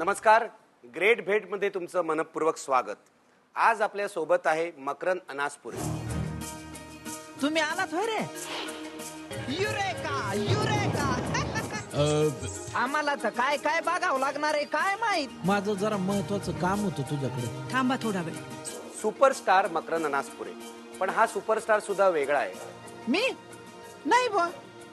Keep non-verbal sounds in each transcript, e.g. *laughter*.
नमस्कार. ग्रेट भेटमध्ये तुमचं मनपूर्वक स्वागत. आज आपल्यासोबत आहे मकरन अनासपुरे. तुम्ही आलात होय रे? Eureka eureka. आम्हाला तर काय काय बघावं लागणार आहे काय माहीत? माझं जरा महत्वाचं काम होतं तुझ्याकडे. थांबा थोडा वेळ. सुपरस्टार मकरन अनासपुरे. पण हा सुपरस्टार सुद्धा वेगळा आहे. मी? नाही बुवा.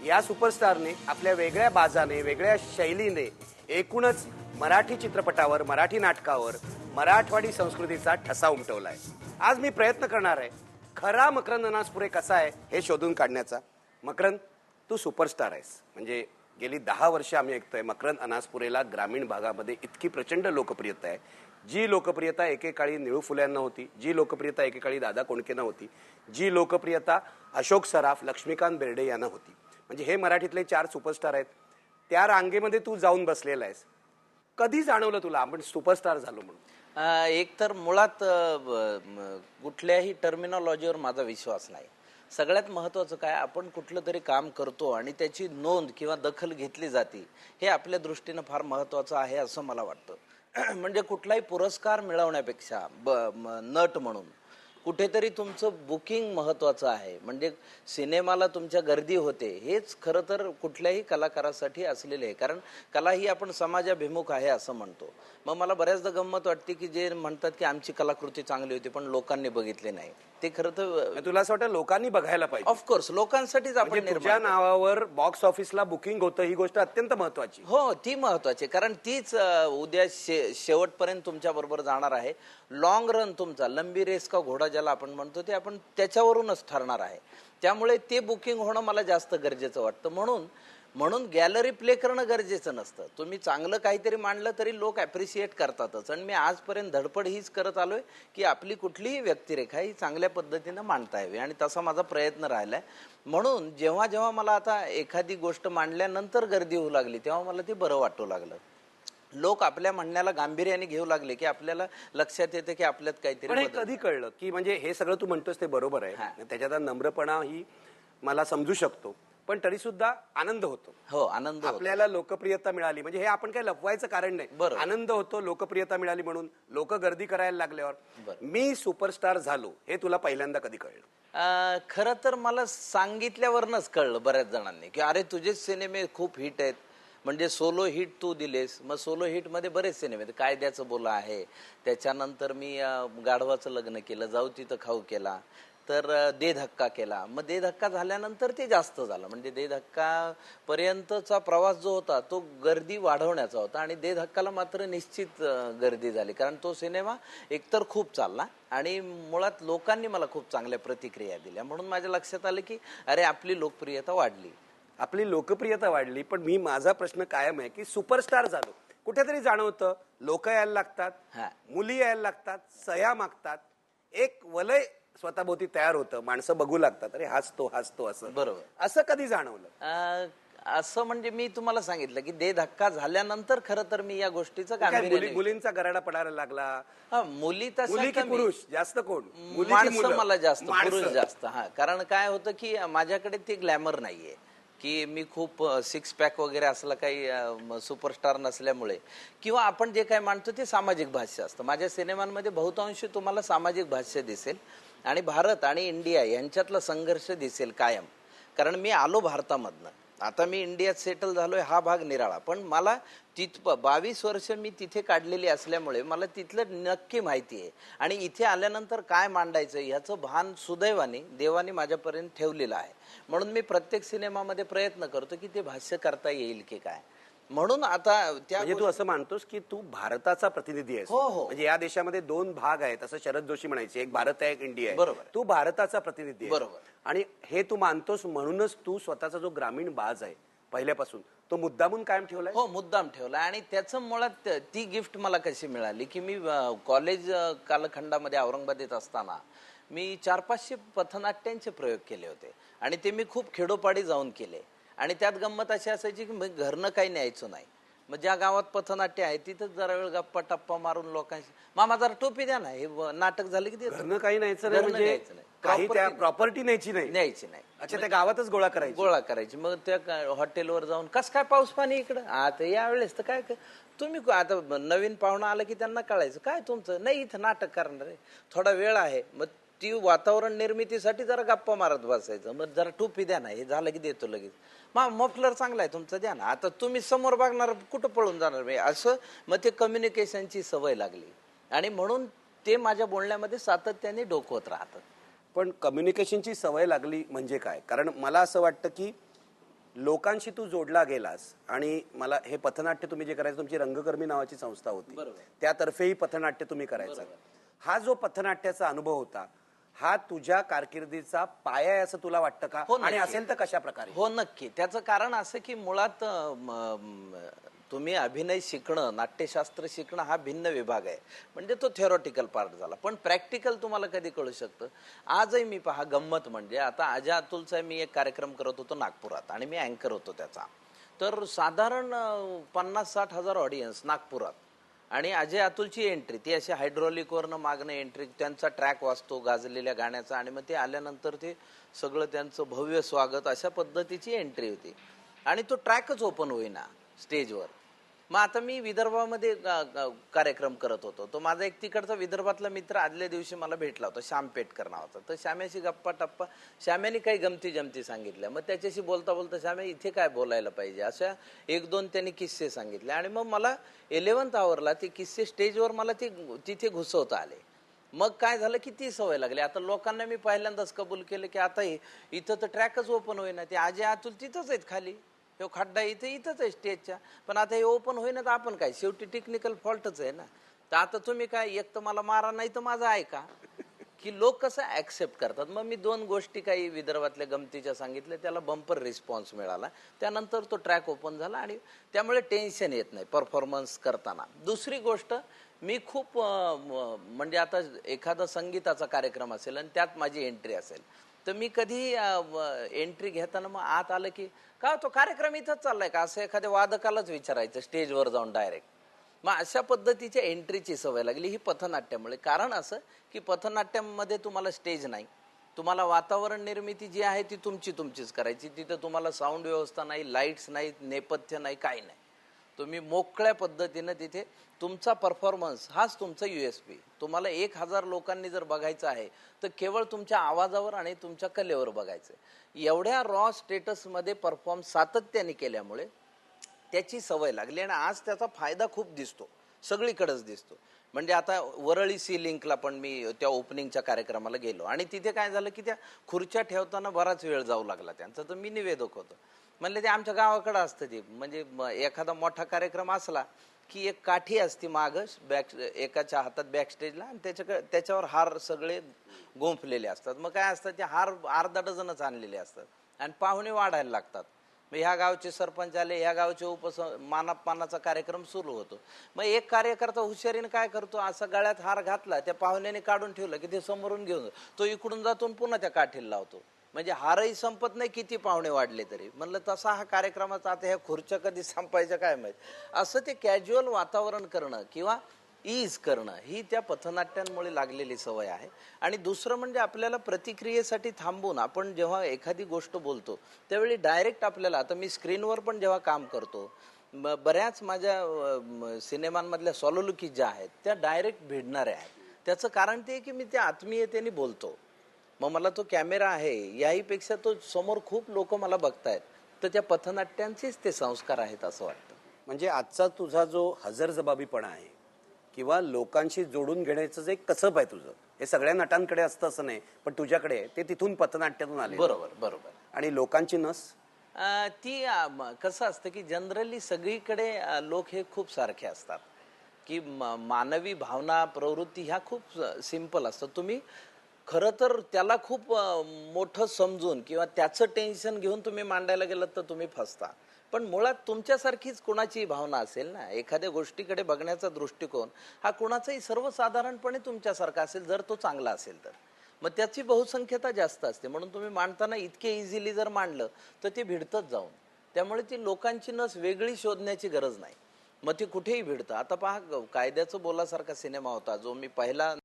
या सुपरस्टारने आपल्या वेगळ्या बाजाने वेगळ्या शैलीने एकूणच मराठी चित्रपटावर मराठी नाटकावर मराठवाडी संस्कृतीचा ठसा उमटवलाय. आज मी प्रयत्न करणार आहे खरा मकरंद अनासपुरे कसा आहे हे शोधून काढण्याचा. मकरंद तू सुपरस्टार आहेस. म्हणजे गेली दहा वर्ष आम्ही ऐकतोय मकरंद अनासपुरेला ग्रामीण भागामध्ये इतकी प्रचंड लोकप्रियता आहे. जी लोकप्रियता एकेकाळी निळू फुल्यांना होती जी लोकप्रियता एकेकाळी दादा कोंडकेंना होती जी लोकप्रियता अशोक सराफ लक्ष्मीकांत बेर्डे यांना होती. म्हणजे हे मराठीतले चार सुपरस्टार आहेत. त्या रांगेमध्ये तू जाऊन बसलेला आहेस. कधी जाणवलं तुला? आपण सुपरस्टार झालो म्हणून. एक तर मुळात कुठल्याही टर्मिनॉलॉजीवर माझा विश्वास नाही. सगळ्यात महत्त्वाचं काय? आपण कुठलं तरी काम करतो आणि त्याची नोंद किंवा दखल घेतली जाते हे आपल्या दृष्टीनं फार महत्त्वाचं आहे असं मला वाटतं. *clears throat* म्हणजे कुठलाही पुरस्कार मिळवण्यापेक्षा ब नट म्हणून कुठेतरी तुमचं बुकिंग महत्वाचं आहे. म्हणजे सिनेमाला तुमच्या गर्दी होते. हेच खरं तर कुठल्याही कलाकारासाठी असलेले आहे. कारण कला ही आपण समाजाभिमुख आहे असं म्हणतो. मग मला बऱ्याचदा गंमत वाटते की जे म्हणतात की आमची कलाकृती चांगली होती पण लोकांनी बघितली नाही. ते खरं तर तुला असं वाटतं लोकांनी बघायला पाहिजे? ऑफकोर्स लोकांसाठीच आपण म्हणजे तुझ्या नावावर बॉक्स ऑफिसला बुकिंग होतं ही गोष्ट अत्यंत महत्वाची. हो ती महत्वाची. कारण तीच उद्या शेवटपर्यंत तुमच्या बरोबर जाणार आहे. लॉंग रन तुमचा लंबी रेस का घोडा ज्याला आपण म्हणतो ते आपण त्याच्यावरूनच ठरणार आहे. त्यामुळे ते बुकिंग होणं मला जास्त गरजेचं वाटतं. म्हणून म्हणून गॅलरी प्ले करणं गरजेचं नसतं. तुम्ही चांगलं काहीतरी मांडलं तरी लोक ॲप्रिशिएट करतातच. आणि मी आजपर्यंत धडपड हीच करत आलो आहे की आपली कुठलीही व्यक्तिरेखा ही चांगल्या पद्धतीनं मांडता यावी. आणि तसा माझा प्रयत्न राहिला आहे म्हणून जेव्हा जेव्हा मला आता एखादी गोष्ट मांडल्यानंतर गर्दी होऊ लागली तेव्हा मला ते बरं वाटू लागलं. लोक आपल्या म्हणण्याला गांभीर्याने घेऊ लागले की आपल्याला लक्षात येते की आपल्यात काहीतरी पण हे बदल- कधी कळलं? की म्हणजे हे सगळं तू म्हणतोस ते बरोबर हा. आहे त्याच्यात नम्रपणा ही मला समजू शकतो. पण तरी सुद्धा आनंद होतो. हो आनंद होतो. आपल्याला लोकप्रियता मिळाली. म्हणजे हे आपण काही लपवायचं कारण नाही. बरोबर. आनंद होतो लोकप्रियता मिळाली म्हणून. लोक गर्दी करायला लागल्यावर. बरं. मी सुपरस्टार झालो हे तुला पहिल्यांदा कधी कळलं? अं, खरं तर मला सांगितल्यावरनच कळलं बऱ्याच जणांनी की अरे तुझेच सिनेमे खूप हिट आहेत. म्हणजे सोलो हिट तू दिलेस. मग सोलो हिटमध्ये बरेच सिनेमे आहेत. कायद्याचं बोला आहे. त्याच्यानंतर मी गाढवाचं लग्न केलं. जाऊ तिथं खाऊ केला. तर दे धक्का केला. मग दे धक्का झाल्यानंतर ते जास्त झालं. म्हणजे दे धक्का पर्यंतचा प्रवास जो होता तो गर्दी वाढवण्याचा होता. आणि दे धक्काला मात्र निश्चित गर्दी झाली. कारण तो सिनेमा एकतर खूप चालला आणि मुळात लोकांनी मला खूप चांगल्या प्रतिक्रिया दिल्या. म्हणून माझ्या लक्षात आलं की अरे आपली लोकप्रियता वाढली. आपली लोकप्रियता वाढली पण मी माझा प्रश्न कायम आहे की सुपरस्टार झालो कुठेतरी जाणवतं लोक यायला लागतात. मुली यायला लागतात सया मागतात एक वलय स्वतःभोवती तयार होतं माणसं बघू लागतात अरे हसतो हसतो असं बरोबर. असं कधी जाणवलं असं म्हणजे मी तुम्हाला सांगितलं की दे धक्का झाल्यानंतर खरं तर मी या गोष्टीचं मुलींचा गराडा पडायला लागला मुली. पुरुष जास्त कोण माणसं मुलं? जास्त. पुरुष जास्त हा कारण काय होतं की माझ्याकडे ते ग्लॅमर नाहीये की मी खूप सिक्स पॅक वगैरे असलं काही सुपरस्टार नसल्यामुळे. किंवा आपण जे काय मानतो ते सामाजिक भाष्य असतं. माझ्या सिनेमांमध्ये बहुतांश तुम्हाला सामाजिक भाष्य दिसेल. आणि भारत आणि इंडिया यांच्यातला संघर्ष दिसेल कायम. कारण मी आलो भारतामधनं. आता मी इंडियात सेटल झालोय हा भाग निराळा. पण मला तिथ बावीस वर्ष मी तिथे काढलेली असल्यामुळे मला तिथलं नक्की माहिती आहे. आणि इथे आल्यानंतर काय मांडायचं ह्याचं भान सुदैवाने देवाने माझ्यापर्यंत ठेवलेलं आहे. म्हणून मी प्रत्येक सिनेमामध्ये प्रयत्न करतो की ते भाष्य करता येईल की काय. म्हणून आता त्या म्हणजे तू असं मानतोस की तू भारताचा प्रतिनिधी आहेस. हो, हो. म्हणजे या देशामध्ये दोन भाग आहेत असं शरद जोशी म्हणायचे. एक भारत आहे एक इंडिया आहे. बरोबर. तू भारताचा प्रतिनिधी आहे बरोबर. आणि हे तू मानतोस म्हणूनच तू स्वतःचा जो ग्रामीण बाज आहे पहिल्यापासून तो मुद्दामून कायम ठेवलाय? हो मुद्दाम ठेवला आणि त्याचं मुळात त- गिफ्ट मला कशी मिळाली की मी अ, कॉलेज अ, कालखंडामध्ये औरंगाबादेत असताना मी चार पाचशे पथनाट्यांचे प्रयोग केले होते. आणि ते मी खूप खेडोपाडी जाऊन केले. आणि त्यात गंमत अशी असायची की मी घरनं काही न्यायचो नाही. मग ज्या गावात पथनाट्य आहे तिथंच जरा वेळ गप्पा टप्पा मारून लोकांशी मामा जरा टोपी द्या ना हे नाटक झालं की घरनं काही न्यायचं नाही म्हणजे न्यायचं नाही. काही त्या प्रॉपर्टी न्यायची नाही. न्यायची नाही. अच्छा त्या गावातच गोळा करायची. गोळा करायची. मग त्या हॉटेलवर जाऊन कस काय पाऊस पाणी इकडं? आता यावेळेस तर काय तुम्ही आता नवीन पाहुणा आला की त्यांना कळायचं. काय तुमचं? नाही इथं नाटक करणार. आहे थोडा वेळ आहे. मग ती वातावरण निर्मितीसाठी जरा गप्पा मारत बसायचं. मग जरा टोपी द्या ना हे झालं की देतो लगेच. मा मफलर चांगला आहे तुमचं द्या ना. आता तुम्ही समोर बघणार कुठं पळून जाणार म्हणजे असं मग ते कम्युनिकेशनची सवय लागली. आणि म्हणून ते माझ्या बोलण्यामध्ये सातत्याने डोकवत राहतात पण कम्युनिकेशनची सवय लागली म्हणजे काय? कारण मला असं वाटतं की लोकांशी तू जोडला गेलास आणि मला हे पथनाट्य तुम्ही जे करायचं तुमची रंगकर्मी नावाची संस्था होती. त्यातर्फेही पथनाट्य तुम्ही करायचं. हा जो पथनाट्याचा अनुभव होता हा तुझ्या कारकिर्दीचा पाया आहे असं तुला वाटतं का? हो, आणि नक्की. असेल तर कशा प्रकारे? हो नक्की. त्याचं कारण असं की मुळात अं, म- म- तुम्ही अभिनय शिकणं नाट्यशास्त्र शिकणं हा भिन्न विभाग आहे. म्हणजे तो थेरॉटिकल पार्ट झाला. पण प्रॅक्टिकल तुम्हाला कधी कळू शकतं? आजही मी पहा गंमत म्हणजे आता अजय अतुलचा मी एक कार्यक्रम करत होतो नागपुरात आणि मी अँकर होतो त्याचा. तर साधारण पन्नास साठ हजार ऑडियन्स नागपुरात. आणि अजय अतुलची एंट्री ती अशी हायड्रॉलिकवरनं मागणं एंट्री त्यांचा ट्रॅक वाचतो गाजलेल्या गाण्याचा आणि मग ते आल्यानंतर ते सगळं त्यांचं भव्य स्वागत अशा पद्धतीची एंट्री होती. आणि तो ट्रॅकच ओपन होईना स्टेजवर मग आता मी विदर्भामध्ये कार्यक्रम करत होतो. तो माझा एक तिकडचा विदर्भातला मित्र आदल्या दिवशी मला भेटला होता श्याम पेटकर नावाचा. तर श्याम्याशी गप्पा टप्पा श्याम्याने काही गमती जमती सांगितल्या. मग त्याच्याशी बोलता बोलता श्याम्या इथे काय बोलायला पाहिजे? अशा एक दोन त्यांनी किस्से सांगितले. आणि मग मला इलेवन्थ आवरला ते किस्से स्टेजवर मला ते तिथे घुसवता आले. मग काय झालं की ती सवय लागली. आता लोकांना मी पहिल्यांदाच कबूल केलं की आता इथं तर ट्रॅकच ओपन होईना. ते आजी आतुल तिथंच आहेत खाली. तो खड्डा इथे इथंच आहे स्टेजच्या पण आता हे ओपन होईना तर आपण काय? शेवटी टेक्निकल फॉल्टच आहे ना. तर आता तुम्ही काय? एक तर मला मारा नाही तर माझं ऐका. की लोक कसं ऍक्सेप्ट करतात? मग मी दोन गोष्टी काही विदर्भातल्या गमतीच्या सांगितल्या. त्याला बंपर रिस्पॉन्स मिळाला. त्यानंतर तो ट्रॅक ओपन झाला आणि त्यामुळे टेन्शन येत नाही परफॉर्मन्स करताना. दुसरी गोष्ट मी खूप म्हणजे आता एखादा संगीताचा कार्यक्रम असेल आणि त्यात माझी एंट्री असेल. तर मी कधी एंट्री घेताना मग आत आलं की का तो कार्यक्रम इथंच चाललाय का? असं एखाद्या वादकालाच विचारायचं स्टेजवर जाऊन डायरेक्ट मग अशा पद्धतीच्या एंट्रीची सवय लागली ही पथनाट्यामुळे. कारण असं की पथनाट्यामध्ये तुम्हाला स्टेज नाही. तुम्हाला वातावरण निर्मिती जी आहे ती तुमची तुमचीच करायची. तिथं तुम्हाला साऊंड व्यवस्था नाही लाईट्स नाही नेपथ्य नाही काही नाही. तुम्ही मोकळ्या पद्धतीनं तिथे तुमचा परफॉर्मन्स हाच तुमचा यू एस पी तुम्हाला एक हजार लोकांनी जर बघायचं आहे तर केवळ तुमच्या आवाजावर आणि तुमच्या कलेवर बघायचं आहे. एवढ्या रॉ स्टेटसमध्ये परफॉर्म सातत्याने केल्यामुळे त्याची सवय लागली आणि आज त्याचा फायदा खूप दिसतो. सगळीकडेच दिसतो. म्हणजे आता वरळी सी लिंकला पण मी त्या ओपनिंगच्या कार्यक्रमाला गेलो. आणि तिथे काय झालं की त्या खुर्च्या ठेवताना बराच वेळ जाऊ लागला त्यांचा. तर मी निवेदक होतो. म्हणले ते आमच्या गावाकडं असतं ते. म्हणजे एखादा मोठा कार्यक्रम असला की एक काठी असती माग बॅक एकाच्या हातात बॅक स्टेजला आणि त्याच्याकडे त्याच्यावर हार सगळे गुंफलेले असतात. मग काय असतात ते हार अर्धा डझनच आणलेले असतात. आणि पाहुणे वाढायला लागतात. मग ह्या गावचे सरपंच आले ह्या गावचे उपस मानापमानाचा कार्यक्रम सुरू होतो. मग एक कार्यकर्ता हुशारीने काय करतो? असा गळ्यात हार घातला त्या पाहुण्याने काढून ठेवलं की ते समोरून घेऊन जातो. तो इकडून जातो पुन्हा त्या काठीला लावतो. म्हणजे हारही संपत नाही किती पाहुणे वाढले तरी. म्हणलं तसा हा कार्यक्रमाचा आता ह्या खुर्च्या कधी संपायच्या काय माहीत? असं ते कॅज्युअल वातावरण करणं किंवा ईज करणं ही त्या पथनाट्यांमुळे लागलेली सवय आहे. आणि दुसरं म्हणजे आपल्याला प्रतिक्रियेसाठी थांबून आपण जेव्हा एखादी गोष्ट बोलतो त्यावेळी डायरेक्ट आपल्याला आता मी स्क्रीनवर पण जेव्हा काम करतो बऱ्याच माझ्या सिनेमांमधल्या सॉलोलुकी ज्या आहेत त्या डायरेक्ट भिडणाऱ्या आहेत. त्याचं कारण ते आहे की मी त्या आत्मीयतेने बोलतो. मग मला तो कॅमेरा आहे याहीपेक्षा तो समोर खूप लोक मला बघतायत. तर त्या पथनाट्यांचेच ते संस्कार आहेत असं वाटतं. म्हणजे आजचा तुझा जो हजरजबाबीपणा आहे किंवा लोकांशी जोडून घेण्याचं जे कसब आहे तुझं हे सगळ्या नटांकडे असतं असं नाही पण तुझ्याकडे ते तिथून पथनाट्यातून आले बरोबर बरोबर. आणि लोकांची नस? अं, ती अं, कसं असतं की जनरली सगळीकडे अं, लोक हे खूप सारखे असतात. की म- मानवी भावना प्रवृत्ती ह्या खूप सिंपल असतात तुम्ही खरं तर त्याला खूप अं, मोठं समजून किंवा त्याचं टेन्शन घेऊन तुम्ही मांडायला गेलात तर तुम्ही फसता. पण मुळात तुमच्यासारखीच कुणाची भावना असेल ना? एखाद्या गोष्टीकडे बघण्याचा दृष्टिकोन हा कुणाचाही सर्वसाधारणपणे तुमच्यासारखा असेल जर तो चांगला असेल तर. मग त्याची बहुसंख्यता जास्त असते. म्हणून तुम्ही मांडताना इतके इझिली जर मांडलं तर ते भिडतच जाऊन. त्यामुळे ती लोकांची नस वेगळी शोधण्याची गरज नाही. मग ती कुठेही भिडतं. आता पहा कायद्याचं बोलासारखा सिनेमा होता जो मी पहिला